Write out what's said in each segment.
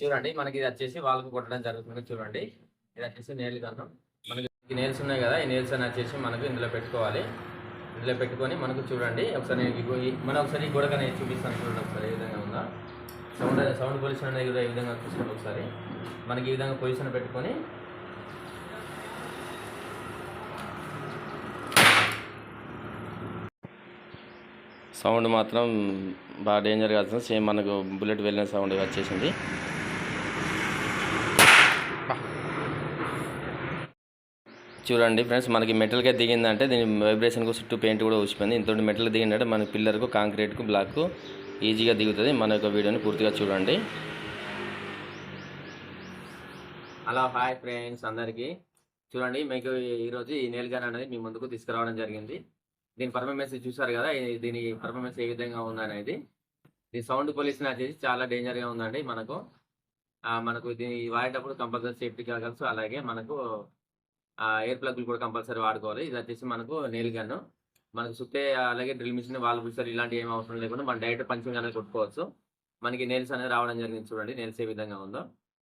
చూడండి మనకి ఇది వచ్చేసి వాళ్ళకు కొట్టడం జరుగుతుంది. చూడండి ఇది వచ్చేసి నేల్ గన్ను మనకి నేల్స్ ఉన్నాయి కదా ఈ నేల్స్ అని వచ్చేసి మనకు ఇందులో పెట్టుకోవాలి. ఇందులో పెట్టుకొని మనకు చూడండి ఒకసారి నేను మనం ఒకసారి ఈ నేను చూపిస్తాను చూడండి ఒకసారి ఏ విధంగా ఉందా. సౌండ్ సౌండ్ పొజిషన్ అనేది కూడా ఈ విధంగా చూసుకోండి ఒకసారి. మనకి ఈ విధంగా పొజిషన్ పెట్టుకొని సౌండ్ మాత్రం బాగా డేంజర్ కాదు సేమ్ మనకు బుల్లెట్ వెళ్ళిన సౌండ్ వచ్చేసింది. చూడండి ఫ్రెండ్స్ మనకి మెటల్గా దిగిందంటే దీని వైబ్రేషన్కు చుట్టూ పెయింట్ కూడా వచ్చిపోయింది ఇంత మెటల్ దిగిందంటే మన పిల్లర్కు కాంక్రీట్కు బ్లాక్ ఈజీగా దిగుతుంది. మన యొక్క వీడియోని పూర్తిగా చూడండి. హలో హాయ్ ఫ్రెండ్స్ అందరికీ. చూడండి మీకు ఈరోజు ఈ నేల్ అనేది మీ ముందుకు తీసుకురావడం జరిగింది. దీని పర్ఫార్మెన్స్ చూసారు కదా దీని పర్ఫార్మెన్స్ ఏ విధంగా ఉందనేది. దీని సౌండ్ పొల్యూషన్ వచ్చేసి చాలా డేంజర్గా ఉందండి మనకు. మనకు దీన్ని వాడేటప్పుడు కంపల్సరీ సేఫ్టీ కాగలసు అలాగే మనకు ఎయిర్ ప్లగ్లు కూడా కంపల్సరీ వాడుకోవాలి. ఇది వచ్చేసి మనకు నెయిల్ గన్ను మనకు సుత్తే అలాగే డ్రిల్ మిషన్ వాల్ బుస్టర్ ఇలాంటి ఏం అవసరం లేకుండా మనం డైరెక్ట్ పంచింగ్ అనేది కొట్టుకోవచ్చు. మనకి నేల్స్ అనేది రావడం జరిగింది చూడండి నేల్స్ ఏ విధంగా ఉందో.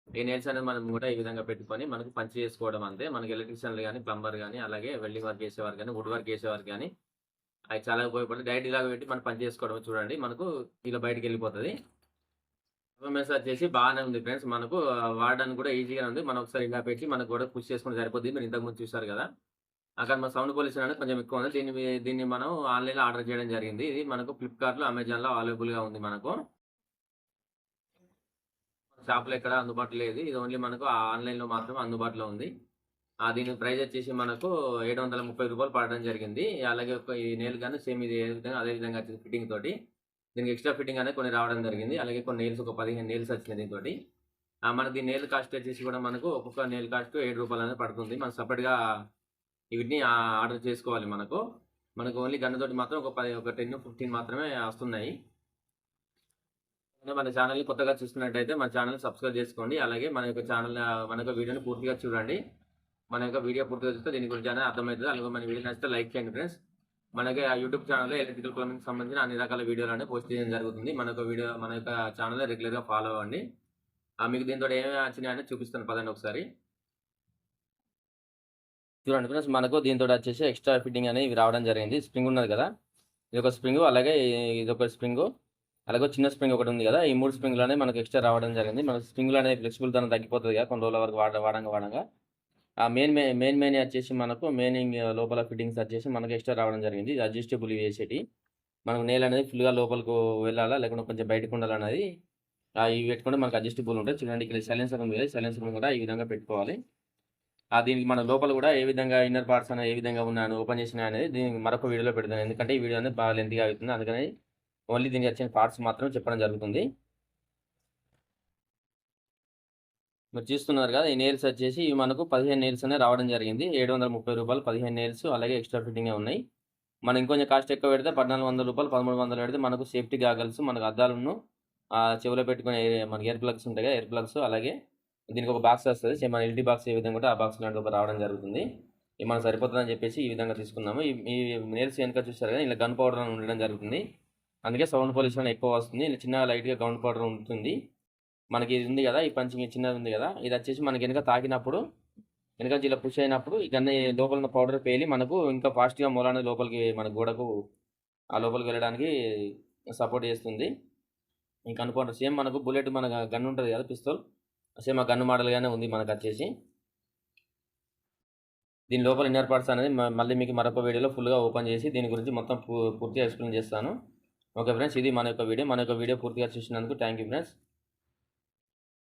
ఈ నేల్స్ అనేది మనం కూడా ఈ విధంగా పెట్టుకొని మనకు పంచ్ చేసుకోవడం అంతే. మనకి ఎలక్ట్రిషియన్లు కానీ ప్లంబర్ కానీ అలాగే వెల్డింగ్ వర్క్ చేసేవారు కానీ వుడ్ వర్క్ చేసేవారు కానీ అవి చాలా ఉపయోగపడుతుంది డైరెక్ట్ ఇలాగ పెట్టి మనం పని చేసుకోవడం చూడండి. మనకు ఇలా బయటకు వెళ్ళిపోతుంది. పర్ఫార్మెన్స్ వచ్చేసి బాగానే ఉంది ఫ్రెండ్స్ మనకు వాడడానికి కూడా ఈజీగా ఉంది. మనం ఒకసారి ఇలా పెట్టి మనకు కూడా పుష్ చేసుకుంటే సరిపోతుంది మీరు ఇంతకుముందు చూసారు కదా. అక్కడ మన సౌండ్ పొల్యూషన్ అనేది కొంచెం ఎక్కువ ఉంది. దీన్ని దీన్ని మనం ఆన్లైన్లో ఆర్డర్ చేయడం జరిగింది. ఇది మనకు ఫ్లిప్కార్ట్లో అమెజాన్లో అవైలబుల్గా ఉంది మనకు. షాప్లో ఎక్కడ అందుబాటులో లేదు. ఇది ఓన్లీ మనకు ఆన్లైన్లో మాత్రం అందుబాటులో ఉంది. ఆ దీని ప్రైస్ వచ్చేసి మనకు ఏడు వందల ముప్పై రూపాయలు పడడం జరిగింది. అలాగే ఒక ఈ నేల్ కానీ సేమ్ ఇది ఏ విధంగా అదే విధంగా వచ్చింది ఫిట్టింగ్ తోటి. దీనికి ఎక్స్ట్రా ఫిట్టింగ్ అనేది కొన్ని రావడం జరిగింది. అలాగే కొన్ని నేల్స్ ఒక పదిహేను నేల్స్ వచ్చినాయి దీంతో మనకి దీని నేల్ కాస్ట్ వచ్చేసి కూడా మనకు ఒక్కొక్క నేల్ కాస్ట్ ఏడు రూపాయలు అనేది పడుతుంది. మనం సపరేట్గా వీటిని ఆర్డర్ చేసుకోవాలి మనకు. మనకు ఓన్లీ గన్నతోటి మాత్రం ఒక పది ఒక టెన్ ఫిఫ్టీన్ మాత్రమే వస్తున్నాయి. మన ఛానల్ని కొత్తగా చూస్తున్నట్టయితే మన ఛానల్ సబ్స్క్రైబ్ చేసుకోండి. అలాగే మన యొక్క ఛానల్ మన యొక్క వీడియోని పూర్తిగా చూడండి. మన యొక్క వీడియో పూర్తిగా చూస్తే దీని గురించి అర్థమవుతుంది. అలాగే మన వీడియో నచ్చితే లైక్ చేయండి ఫ్రెండ్స్ మనకి ఆ యూట్యూబ్ ఛానల్లో ఎలక్ట్రికల్ ప్లంబింగ్ సంబంధించిన అన్ని రకాల వీడియోలు అనేవి పోస్ట్ చేయడం జరుగుతుంది. మన వీడియో మన యొక్క ఛానల్ రెగ్యులర్గా ఫాలో అవ్వండి. ఆ మీకు దీంతో ఏమేమి వచ్చినాయని చూపిస్తాను. పదండి ఒకసారి. చూడండి ఫ్రెండ్స్ మనకు దీంతో వచ్చేసి ఎక్స్ట్రా ఫిట్టింగ్ అనేది రావడం జరిగింది. స్ప్రింగ్ ఉన్నది కదా. ఇది ఒక స్ప్రింగ్ అలాగే ఇది ఒక స్ప్రింగ్ అలాగే చిన్న స్ప్రింగ్ ఒకటి ఉంది కదా. ఈ మూడు స్ప్రింగ్లు అనేవి మనకు ఎక్స్ట్రా రావడం జరిగింది. మన స్ప్రింగ్లు అనేది ఫ్లెక్సిబుల్ తన తగ్గిపోతుంది కదా. కొన్ని రోజుల వరకు వాడ వాడంగా వాడంగా. మెయిన్ మెయిన్ మెయిన్ వచ్చేసి మనకు మెయినింగ్ లోపల ఫిట్టింగ్స్ వచ్చేసి మనకు ఎక్స్ట్రా రావడం జరిగింది. ఇది అడ్జస్టబుల్ వేసేటి మనకు నేల అనేది ఫుల్గా లోపలకు వెళ్ళాలా లేకుంటే కొంచెం బయటకు ఉండాలన్నది ఆ, ఇవి పెట్టుకుంటే మనకు అడ్జస్టబుల్ ఉంటాయి చూడండి ఇక్కడ సైలెన్సర్ ఉంది. సైలెన్స్ సైలెన్సర్ కూడా ఈ విధంగా పెట్టుకోవాలి. ఆ దీనికి మన లోపల కూడా ఏ విధంగా ఇన్నర్ పార్ట్స్ అనేది ఏ విధంగా ఉన్నాయని ఓపెన్ చేసిన అనేది దీనికి మరొక వీడియోలో పెడతాను. ఎందుకంటే ఈ వీడియో అనేది బాగా లెంత్గా అవుతుంది. అందుకని ఓన్లీ దీనికి వచ్చిన పార్ట్స్ మాత్రం చెప్పడం జరుగుతుంది. మీరు చూస్తున్నారు కదా ఈ నేల్స్ వచ్చేసి ఇవి మనకు పదిహేను నేల్స్ అనేవి రావడం జరిగింది. ఏడు వందల ముప్పై రూపాయలు పదిహేను నేల్స్ అలాగే ఎక్స్ట్రా ఫిట్టింగే ఉన్నాయి. మనం ఇంకొంచెం కాస్ట్ ఎక్కువ పెడితే పద్నాలుగు వందల రూపాయలు పదమూడు వందలు పెడితే మనకు సేఫ్టీ గాగల్స్ మనకు అద్దాలను ఆ చెవిలో పెట్టుకునే మనకి ఎయిర్ ప్లగ్స్ ఉంటాయి కదా ఎయిర్ ప్లగ్స్ అలాగే దీనికి ఒక బాక్స్ వస్తుంది. సేమ్ మన ఎల్టీ బాక్స్ ఏ విధంగా ఉంటే ఆ బాక్స్ లాంటి ఒక రావడం జరుగుతుంది. ఇది మనకు సరిపోతుందని చెప్పేసి ఈ విధంగా తీసుకున్నాము. ఈ నేల్స్ వెనక చూస్తారు కదా ఇలా గన్ పౌడర్ అని ఉండడం జరుగుతుంది. అందుకే సౌండ్ పొల్యూషన్ ఎక్కువ వస్తుంది. ఇలా చిన్న లైట్గా గౌండ్ పౌడర్ ఉంటుంది. మనకి ఇది ఉంది కదా ఈ పంచింగ్ చిన్నది ఉంది కదా ఇది వచ్చేసి మనకి వెనక తాకినప్పుడు వెనక ఇలా పుష్ అయినప్పుడు ఈ లోపల ఉన్న పౌడర్ పేలి మనకు ఇంకా ఫాస్ట్గా మూలాన్ని లోపలికి మన గోడకు ఆ లోపలికి వెళ్ళడానికి సపోర్ట్ చేస్తుంది. ఇంకా అనుకోండి సేమ్ మనకు బుల్లెట్ మన గన్ ఉంటుంది కదా పిస్తోల్ సేమ్ ఆ గన్ను మోడల్గానే ఉంది మనకు వచ్చేసి. దీని లోపల ఇన్నర్ పార్ట్స్ అనేది మళ్ళీ మీకు మరొక వీడియోలో ఫుల్గా ఓపెన్ చేసి దీని గురించి మొత్తం పూర్తిగా ఎక్స్ప్లెయిన్ చేస్తాను. ఓకే ఫ్రెండ్స్ ఇది మన యొక్క వీడియో. మన యొక్క వీడియో పూర్తిగా చూసినందుకు థ్యాంక్ యూ ఫ్రెండ్స్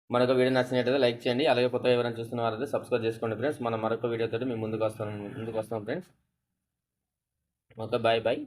మరొక వీడియో నచ్చినట్లయితే లైక్ చేయండి. అలాగే కొత్త ఎవరైనా చూస్తున్న వారైతే సబ్స్క్రైబ్ చేసుకోండి ఫ్రెండ్స్ మనం మరొక వీడియోతో మేము ముందుకు వస్తాం ముందుకు వస్తాం ఫ్రెండ్స్ ఓకే బాయ్ బాయ్